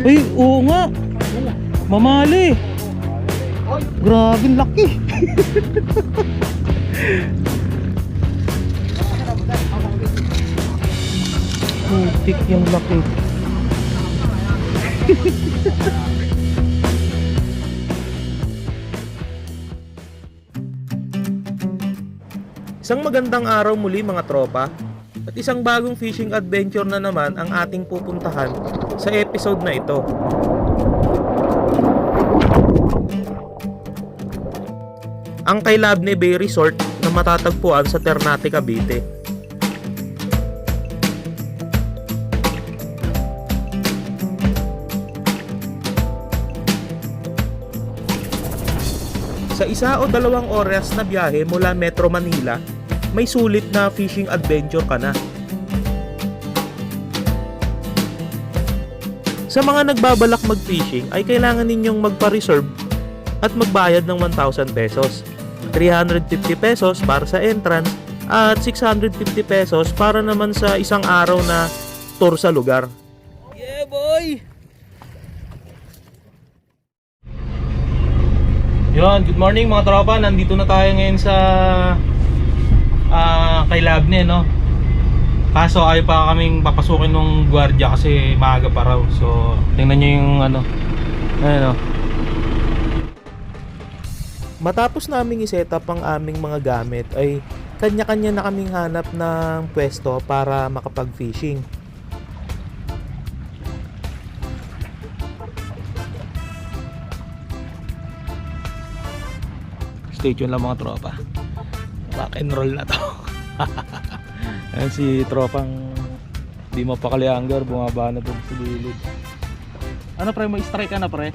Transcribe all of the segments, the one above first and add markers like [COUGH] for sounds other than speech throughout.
Ay, oo nga. Mamali. Grabe, laki. [LAUGHS] Putik yung laki. [LAUGHS] Isang magandang araw muli mga tropa at isang bagong fishing adventure na naman ang ating pupuntahan sa episode na ito. Ang kay Labne Bay Resort na matatagpuan sa Ternate, Cavite. Sa isa o dalawang oras na biyahe mula Metro Manila, may sulit na fishing adventure ka na. Sa mga nagbabalak mag-fishing ay kailangan ninyong magpa-reserve at magbayad ng 1,000 pesos. 350 pesos para sa entrance at 650 pesos para naman sa isang araw na tour sa lugar. Yeah, boy! Yon, good morning mga tropa. Nandito na tayo ngayon sa ah kay Labne, no? Kaso ayaw pa kaming papasukin ng gwardiya kasi maaga pa raw. So, tingnan nyo yung ano. Ayun, no? Matapos naming i-set up ang aming mga gamit ay kanya-kanya na kaming hanap ng pwesto para makapag-fishing. Stay tuned lang mga tropa. Rock and roll na to. [LAUGHS] Ayan si tropang di mapakalianggar, bumaba na doon sa gilid. Ano pre, may strike ka na pre?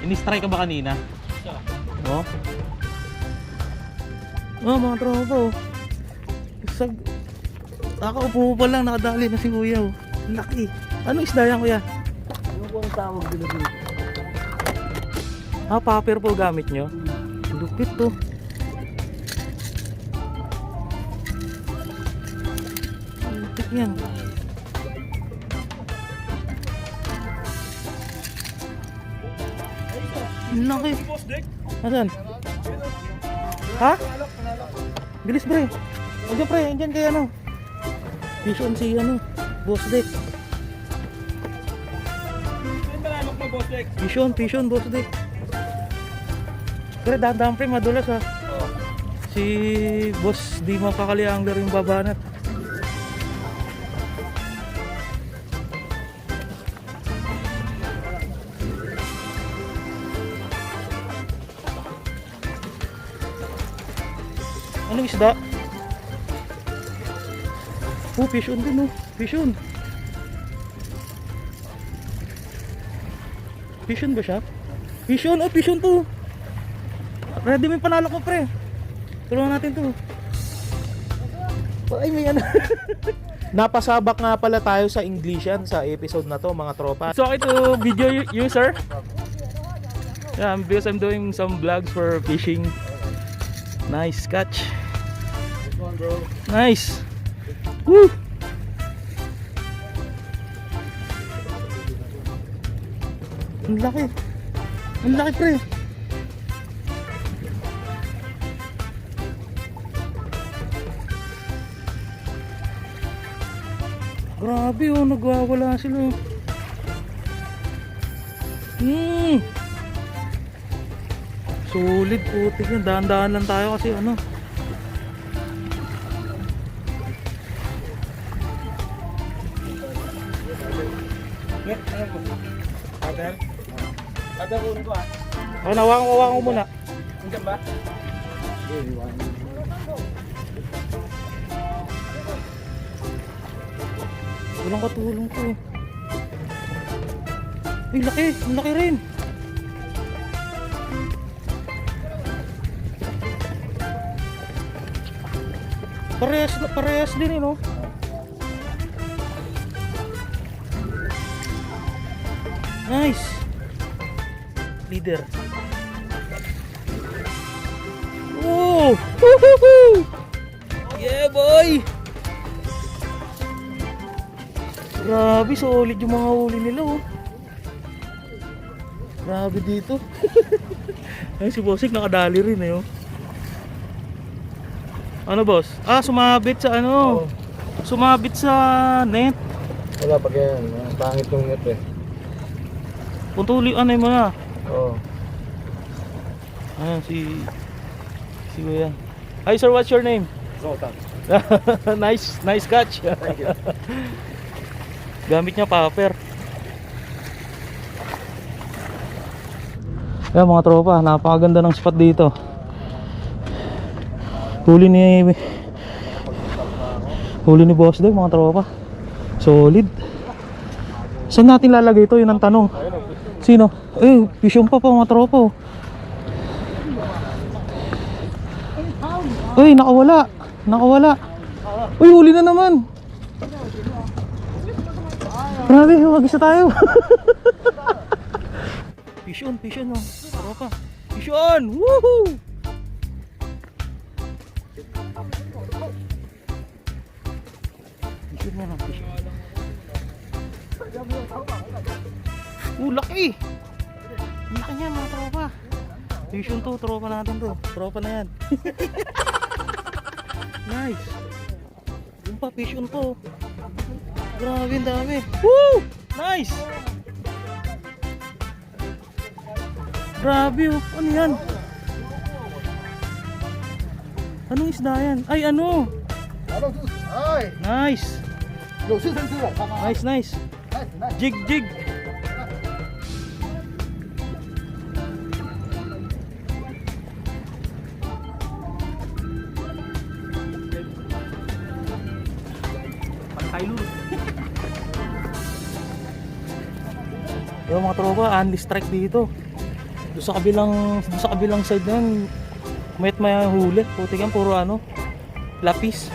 Ini-strike ka ba kanina? Oh? Oh, mga tropa oh. Sag... Nakaupo pa lang, nakadali na si kuya oh. Laki. Ano isda yan kuya? Ano po ang tawag dito dito? Ah, paper po gamit nyo? Lupit to. Yan. Ang Laki. Asan? Ha? Bilis pre. Andiyan pre, andiyan kay ano. Vision si ano. Boss deck. Vision, vision, boss deck. Pero dahan-dahan pre, madulas ha. Si boss di mapakalianggar yung babanat. Isda? Oh, fish on din oh. Fish on. Fish on ba siya? Fish on, oh, fish on to. Ready mo yung panalo ko, pre. Tulungan natin to. Ay, may ano. [LAUGHS] Napasabak nga pala tayo sa Englishan sa episode na to, mga tropa. So, ito video u- user. Yeah, because I'm doing some vlogs for fishing. Nice catch. Nice. Woo! Ang laki. Ang laki, pre. Grabe oh, nagwawala sila. Hmm. Solid putik yan. Dahan-dahan lang tayo kasi ano. Nawakan ko ko muna. Nandiyan ba? Walang katulong to. Ay, laki. Ang laki rin. Parehas, parehas din eh, no? Nice. Leader. Oh! Woohoo! [LAUGHS] Yeah, boy! Grabe, solid yung mga huli nila oh. Grabe dito. [LAUGHS] Ay, si Bossik nakadali rin eh. Oh. Ano boss? Ah, sumabit sa ano? Sumabit sa net. Wala yan. Ang pangit ng net eh. Puntuli, ano mo na? Oo. Ah, si... Si Kuya. Hi sir, what's your name? Rotan. [LAUGHS] nice, nice catch. Thank you. [LAUGHS] Gamit niya paper. Yan mga tropa, napakaganda ng spot dito. Huli ni Huli ni Boss Dave mga tropa. Solid. Saan natin lalagay ito? Yun ang tanong. Sino? Eh, fishing pa pa mga tropa. oh. Uy, nakawala. Nakawala. Uy, huli na naman. Grabe, mag-isa tayo. [LAUGHS] fish on, fish on, oh. Tropa. Fish on! Woohoo! Fish on na lang, fish on. Oh, laki! Laki niya mga tropa. Fish on to, tropa natin to. Tropa na yan. [LAUGHS] nice. Yung pa, fish on to. Grabe, ang dami. Woo! Nice! Grabe oh. Ano yan? Anong isda yan? Ay, ano? Ano, nice. Nice, nice. Jig, jig. Only strike dito. Doon sa kabilang doon sa kabilang side na yan, mayat may huli. Puti yan, puro ano, lapis.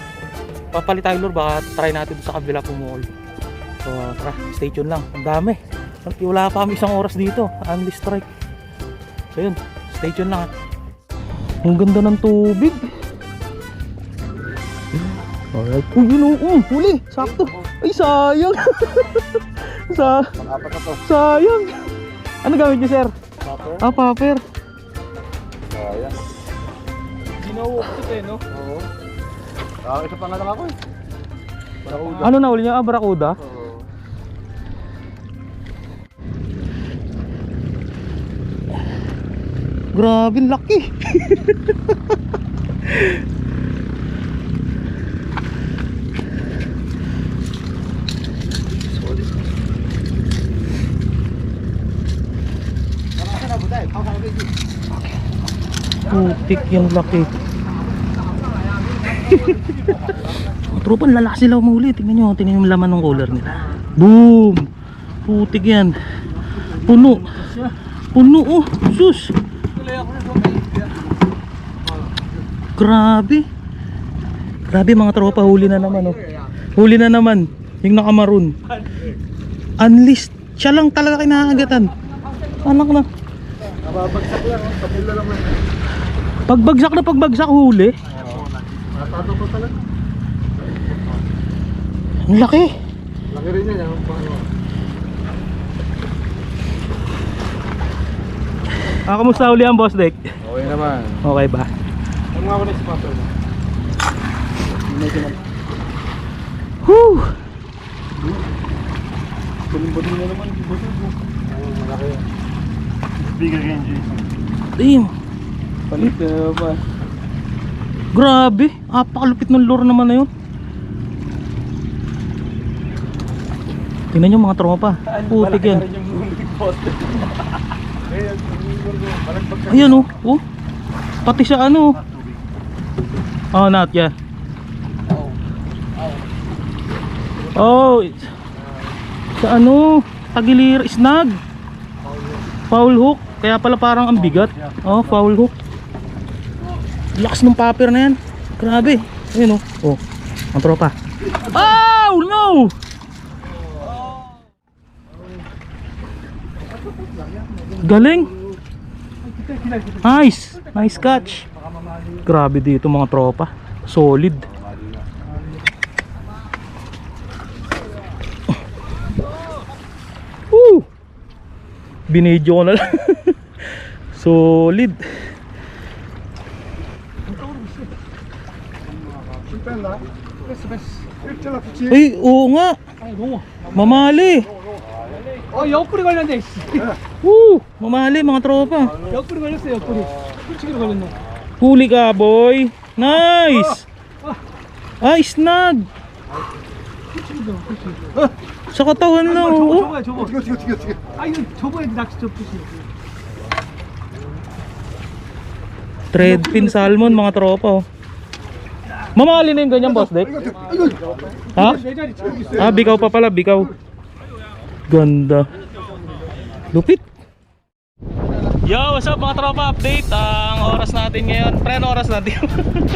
Papalit tayo lure, baka try natin doon sa kabila pumuli. So tara, stay tuned lang. Ang dami. Wala pa kami isang oras dito. Only strike. So yun, stay tuned lang. ha. Ang ganda ng tubig. Alright. Uy, yun oh, huli. Sakto. Ay, sayang. [LAUGHS] Sa sayang. Ano gamit niyo, sir? Paper? Ah, paper. Kaya. Ginawa ko eh, no? Oo. Ah, isa pa nga lang ako eh. Barakuda. Ano na uli niya? Ah, barakuda? Oo. Grabe, laki. [LAUGHS] Putik yung laki. Mga [LAUGHS] tropa, lalaki sila umuli. Tingnan nyo, tingnan yung laman ng cooler nila. Boom! Putik yan. Puno. Puno, oh. Sus! Grabe. Grabe mga tropa, huli na naman, oh. Huli na naman. Yung nakamaroon. Unleashed. Siya lang talaga kinakagatan. Anak na. Nababagsak lang. Kapila lang lang. Pagbagsak na pagbagsak huli. Natato ko talaga. Ang laki. Laki rin yan. Ah, kamusta uli ang boss deck? Okay naman. Okay ba? Ano nga ako na sponsor mo? Whew! Buling-buling na naman. Mo. Malaki yan. Big again, Jason. Damn! Palit na ba? Grabe! Apakalupit ng lure naman na yun. Tingnan nyo mga tropa. Putik yan. [LAUGHS] Eh. Ayan oh. oh. Pati sa ano. Oh, not yeah. Oh, it's- sa ano, tagilir snag. Foul hook. Kaya pala parang ang bigat. Oh, foul hook. Lakas ng paper na yan. Grabe. Ayun oh. Oh, ang tropa. Oh, no! Galing. Nice. Nice catch. Grabe dito mga tropa. Solid. Woo! binidyo ko na lang. [LAUGHS] Solid. Uy, oo nga. Mamali. 어 옆구리 걸렸네 씨. Woo! Mamali mga tropa. 옆구리 걸렸어 옆구리 훌치기로 걸렸네 Huli ka, boy. Nice. Ay, snag. 훌치기도 훌치기 Sa katawan lang. 저거 Oh. 저거야 저거 어떻게 어떻게 어떻게 어떻게 아 이거 접어야지 낚시 접듯이 Thread pin salmon mga tropa. Oh. Mamali na yung ganyan, boss, Dek. Ha? Ah, bikaw pa pala, bikaw. Ganda. Lupit. Yo, what's up mga tropa? Update. Ang oras natin ngayon. Pre, oras natin?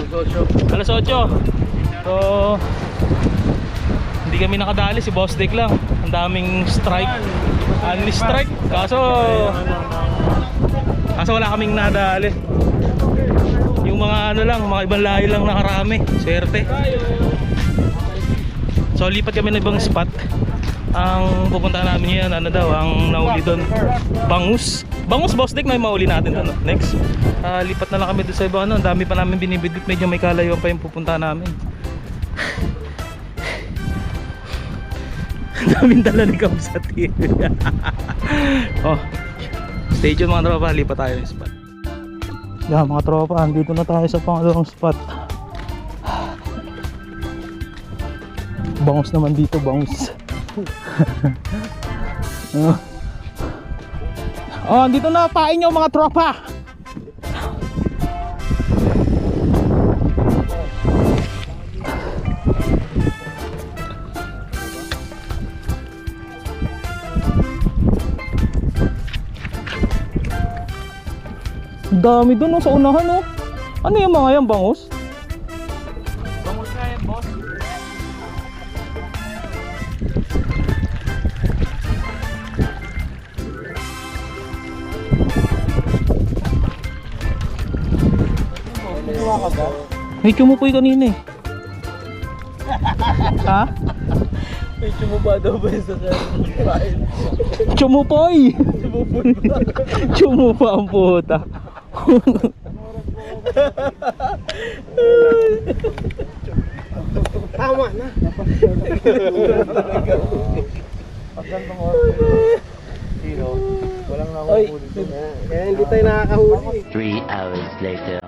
[LAUGHS] Alas 8. So, hindi kami nakadali. Si Boss Dick lang. Ang daming strike. Unless strike. Kaso, kaso wala kaming nadali. Yung mga ano lang, mga ibang lahi lang nakarami. Swerte. So lipat kami ng ibang spot. Ang pupuntahan namin ngayon, ano daw, ang nauli doon, Bangus. Bangus, boss Dick, yung mauli natin doon. Next, Ah, lipat na lang kami doon sa ibang ano, ang dami pa namin binibidit, medyo may kalayuan pa yung pupuntahan namin. Daming dala ni Cub sa TV. [LAUGHS] oh, stay tuned mga tropa, lipat tayo ng spot. Yeah, mga tropa, andito na tayo sa pangalawang spot. Bangus naman dito, bangus. oh. oh, dito na pain nyo mga tropa. Dami doon oh, sa unahan oh. Ano yung mga yan, bangus? Bangus na yan boss May chumupoy kanina eh. [LAUGHS] ha? May chumuba daw ba sa kain? Chumupoy! [LAUGHS] Chumupa ang puta. Tama na Oy, kaya hindi tayo nakakahuli Three hours later.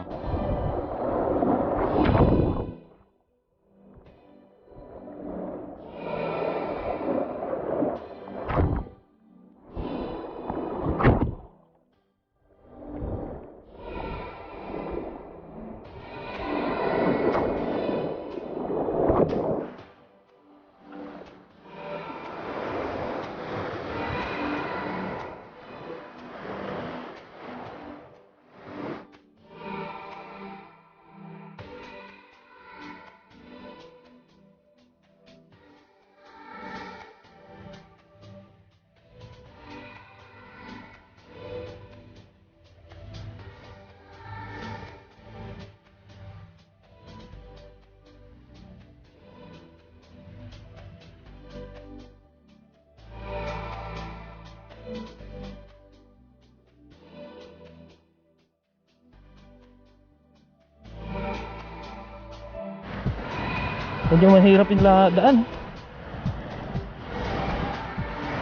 Medyo mahirap yung daan.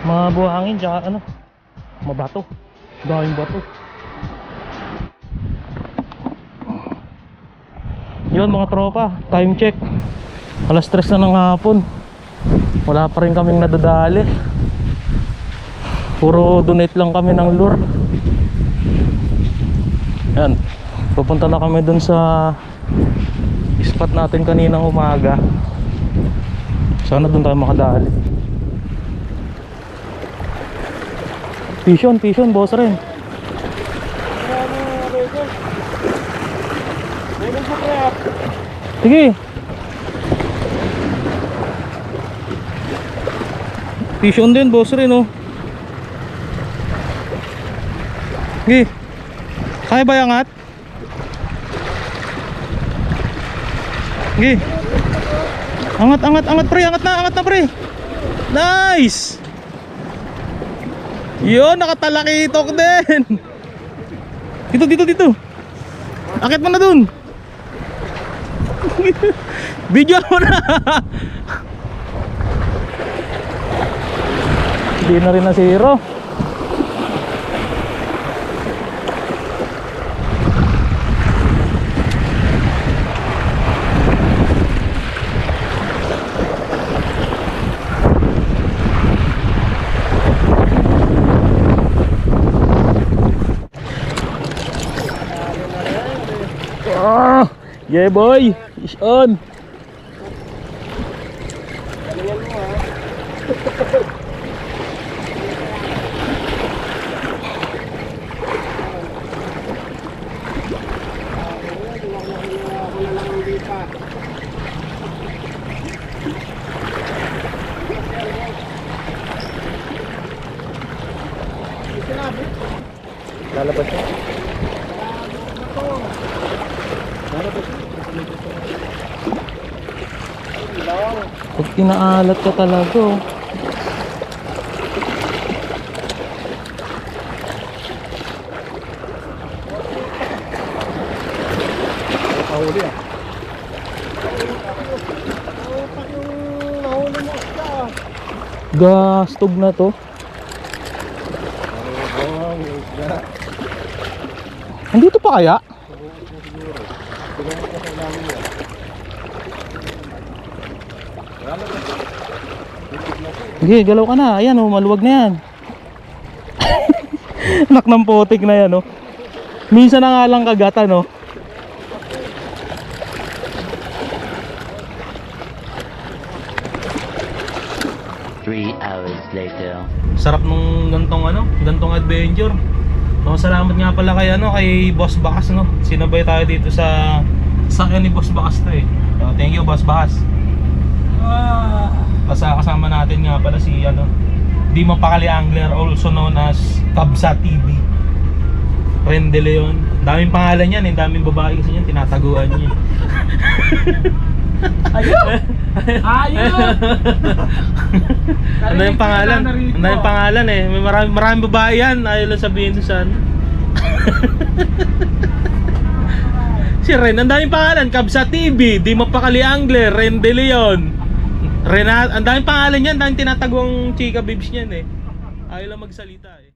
Mga buhangin tsaka ano, mabato. Daming bato. Yun mga tropa, time check. Alas 3 na ng hapon. Wala pa rin kaming nadadali. Puro donate lang kami ng lure. Yan. Pupunta na kami dun sa spot natin kaninang umaga. Sana dun tayo makadali. Pishon, pishon, boss rin. Sige. Pishon din, boss rin oh. Sige. Kaya ba yangat? Sige. Angat, angat, angat pre, angat na, angat na pre. Nice. Yun, nakatalakitok din. Dito, dito, dito. Akit mo na dun. [LAUGHS] Video mo na. Hindi na rin na Ah, yeah boy, is on. Pag pinaalat ka talaga oh. Mahuli ah. Gastog na to. Andito pa kaya? Sige, galaw ka na. Ayan oh, maluwag na yan. [LAUGHS] Anak ng putik na yan oh. Minsan na nga lang kagatan oh. Three hours later. Sarap nung gantong ano, gantong adventure. No, salamat nga pala kay ano, kay Boss Bakas no. Sinabay tayo dito sa sa ni Boss Bakas to eh. So, thank you Boss Bakas. Basta kasama natin nga pala si ano, Di Mapakali Angler also known as Kabsa TV. Ren De Leon. Daming pangalan yan, eh. daming babae kasi yan, tinataguan niya. [LAUGHS] Ayun! Ayun! Ano yung pangalan? Ano yung pangalan eh? May marami, maraming babae yan. Ayaw lang sabihin doon saan. [LAUGHS] si Ren, ang daming pangalan. Kabsa TV, Di Mapakali Angler, Ren De Leon. Renat, ang daming pangalan yan. Ang daming tinatagong chika bibs niyan eh. Ayaw lang magsalita eh.